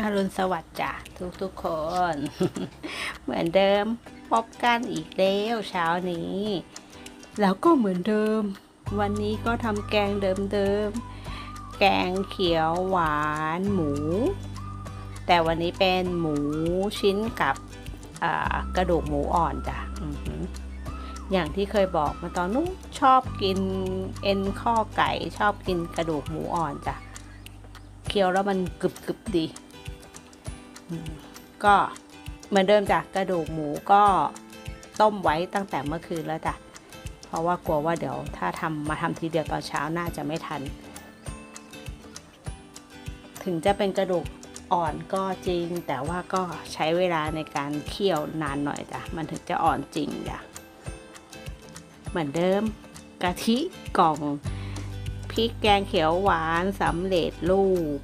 อรุณสวัสดิ์จ้ะทุกทุกๆคน เหมือนเดิมพบกันอีกแล้วเช้านี้ แล้วก็เหมือนเดิม วันนี้ก็ทำแกงเดิมๆแกงเขียวหวานหมู แต่วันนี้เป็นหมูชิ้นกับกระดูกหมูอ่อนจ้ะอย่างที่เคยบอกมาตอนนู้นชอบกินเอ็นข้อไก่ ชอบกินกระดูกหมูอ่อนจ้ะเคี้ยวแล้วมันกรึบกรึบๆดี ก็เหมือนเดิมจ้ะกระดูกหมูก็ต้มไว้ตั้งแต่เมื่อคืนแล้วจ้ะเพราะว่ากลัวว่าเดี๋ยวถ้าทำมาทำทีเดียวตอนเช้าน่าจะไม่ทัน ถึงจะเป็นกระดูกอ่อนก็จริง แต่ว่าก็ใช้เวลาในการเคี่ยวนานหน่อยจ้ะมันถึงจะอ่อนจริงจ้ะเหมือนเดิมกะทิกล่องพริกแกงเขียวหวานสำเร็จรูป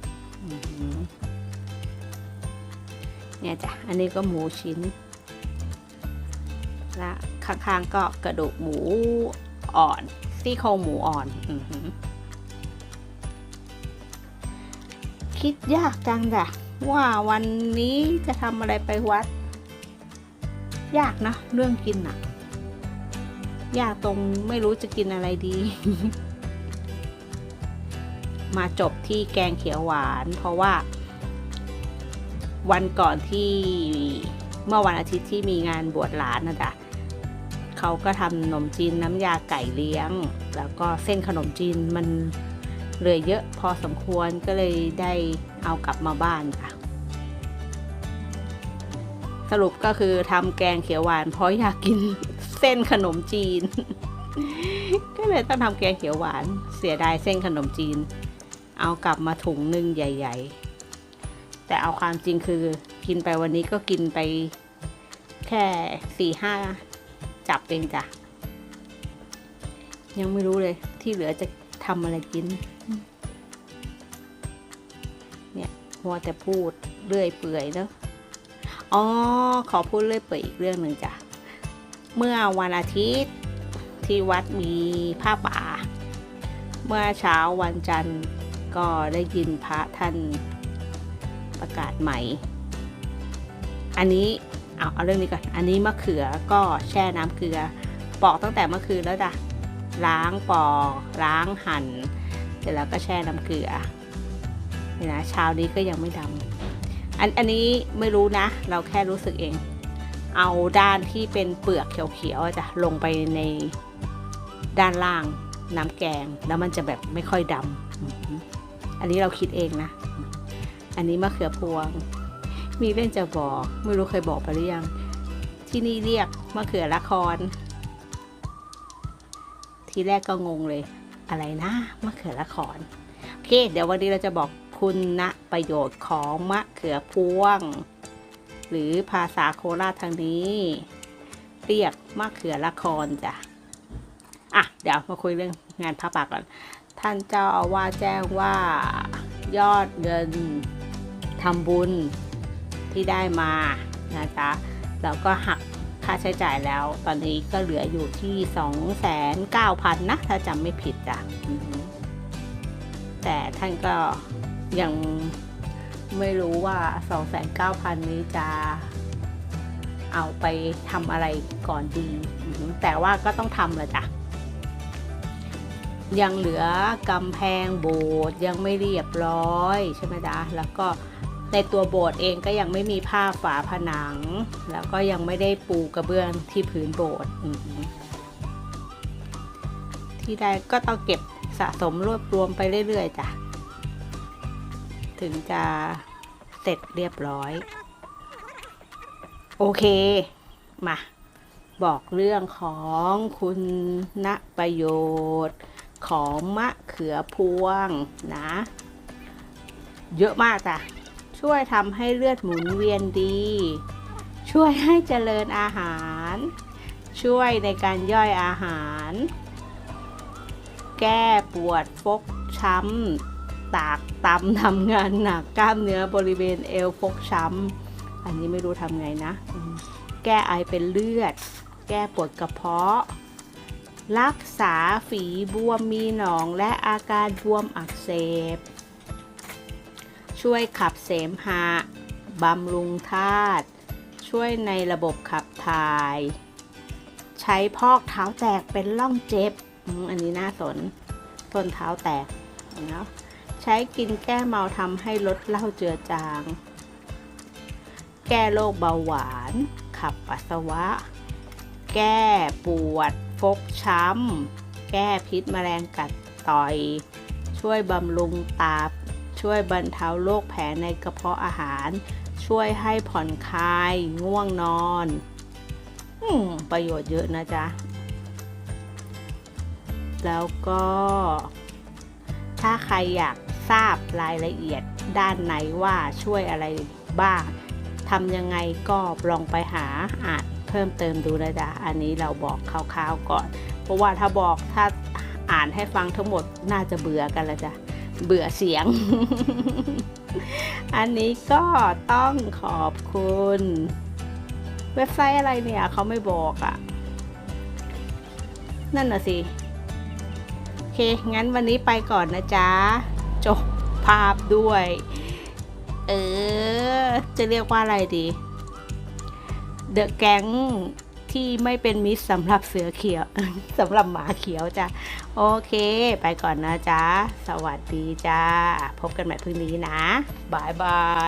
เนี่ยจ้ะ อันนี้ก็หมูชิ้น และข้างๆก็กระดูกหมูอ่อนซี่โครงหมูอ่อนอคิดยากจังจ้ะว่าวันนี้จะทำอะไรไปวัด ยากนะเรื่องกินอะยากตรงไม่รู้จะกินอะไรดี มาจบที่แกงเขียวหวาน เพราะว่า วันก่อนที่เมื่อวันอาทิตย์ที่มีงานบวชหลานนะจ๊ะเขาก็ทำขนมจีนน้ำยาไก่เลี้ยง แล้วก็เส้นขนมจีนมันเหลือเยอะพอสมควรก็เลยได้เอากลับมาบ้านจ้ะสรุปก็คือทำแกงเขียวหวาน เพราะอยากกินเส้นขนมจีน ก็เลยต้องทำแกงเขียวหวาน เสียดายเส้นขนมจีน เอากลับมาถุงนึ่งใหญ่ ๆ แต่เอาความจริงคือกินไปวันนี้ก็กินไปแค่สี่ห้าจับเองจ้ะ ยังไม่รู้เลยที่เหลือจะทำอะไรกิน เนี่ยมัวแต่พูดเรื่อยเปื่อยเนอะอ๋อ ขอพูดเรื่อยเปื่อยอีกเรื่องหนึ่งจ้ะ เมื่อวันอาทิตย์ที่วัดมีผ้าป่า เมื่อเช้าวันจันทร์ก็ได้ยินพระท่าน ประกาศใหม่ อันนี้เอาเอาเรื่องนี้ก่อน อันนี้มะเขือก็แช่น้ำเกลือ ปอกตั้งแต่เมื่อคืนแล้วจ้ะ ล้างปอกล้างหั่น เสร็จแล้วก็แช่น้ำเกลือนี่นะเช้านี้ก็ยังไม่ดำอันอันนี้ไม่รู้นะ เราแค่รู้สึกเอง เอาด้านที่เป็นเปลือกเขียวๆจ้ะลงไปในด้านล่างน้ำแกง แล้วมันจะแบบไม่ค่อยดำอันนี้เราคิดเองนะ อันนี้มะเขือพวง มีเรื่องจะบอก ไม่รู้เคยบอกไปหรือยัง ที่นี่เรียกมะเขือละคร ทีแรกก็งงเลย อะไรนะมะเขือละคร โอเค เดี๋ยววันนี้เราจะบอกคุณนะประโยชน์ของมะเขือพวง หรือภาษาโคราชทางนี้ เรียกมะเขือละครจ้ะ อะ เดี๋ยวมาคุยเรื่องงานพระป่าก่อน ท่านเจ้าอาวาสแจ้งว่ายอดเงิน ทำบุญที่ได้มานะจ๊ะแล้วก็หักค่าใช้จ่ายแล้ว ตอนนี้ก็เหลืออยู่ที่สองแสนเก้าพันนะถ้าจำไม่ผิดจ้ะอือหือแต่ท่านก็ยังไม่รู้ว่าสองแสนเก้าพันนี้จะเอาไปทำอะไรก่อนดีอือหือแต่ว่าก็ต้องทำแหละจ้ะ ยังเหลือกำแพงโบสถ์ยังไม่เรียบร้อยใช่ไหมจ๊ะแล้วก็ ในตัวโบสถ์เองก็ยังไม่มีผ้าฝาผนัง แล้วก็ยังไม่ได้ปูกระเบื้องที่พื้นโบสถ์ที่ได้ก็ต้องเก็บสะสมรวบรวมไปเรื่อยๆจ้ะถึงจะเสร็จเรียบร้อย โอเค มา บอกเรื่องของคุณณประโยชน์ ของมะเขือพวงนะ เยอะมากจ้ะ ช่วยทำให้เลือดหมุนเวียนดี ช่วยให้เจริญอาหาร ช่วยในการย่อยอาหาร แก้ปวดฟกช้ำตากตำทำงานหนักกล้ามเนื้อบริเวณเอวฟกช้ำอันนี้ไม่รู้ทำไงนะ แก้ไอเป็นเลือด แก้ปวดกระเพาะ รักษาฝีบวมมีหนองและอาการบวมอักเสบ ช่วยขับเสมหะบำรุงธาตุช่วยในระบบขับถ่าย ใช้พอกเท้าแตกเป็นร่องเจ็บอันนี้น่าสนต้นเท้าแตกเนาะใช้กินแก้เมาทำให้ลดเหล้าเจือจาง แก้โรคเบาหวาน ขับปัสสาวะ แก้ปวด ฟกช้ำ แก้พิษแมลงกัดต่อย ช่วยบำรุงตับ ช่วยบรรเทาโรคแผลในกระเพาะอาหาร ช่วยให้ผ่อนคลาย ง่วงนอนอประโยชน์เยอะนะจ๊ะ แล้วก็ ถ้าใครอยากทราบรายละเอียดด้านไหนว่าช่วยอะไรบ้างทำยังไงก็ลองไปหาอ่านเพิ่มเติมดูนะจ๊ะ อันนี้เราบอกคร่าวๆก่อน เพราะว่าถ้าบอกถ้าอ่านให้ฟังทั้งหมดน่าจะเบื่อกันล้วจ้ะ เบื่อเสียง อันนี้ก็ต้องขอบคุณ เว็บไซต์อะไรเนี่ยเขาไม่บอกอะ่ะ นั่นน่ะสิ โอเค งั้นวันนี้ไปก่อนนะจ๊ะ จบภาพด้วย เออ จะเรียกว่าอะไรดี เดอะแก๊ง ที่ไม่เป็นมิตรสำหรับเสือเขียวสำหรับหมาเขียวจ้ะ โอเค ไปก่อนนะจ๊ะ สวัสดีจ้า พบกันใหม่พรุ่งนี้นะบายบาย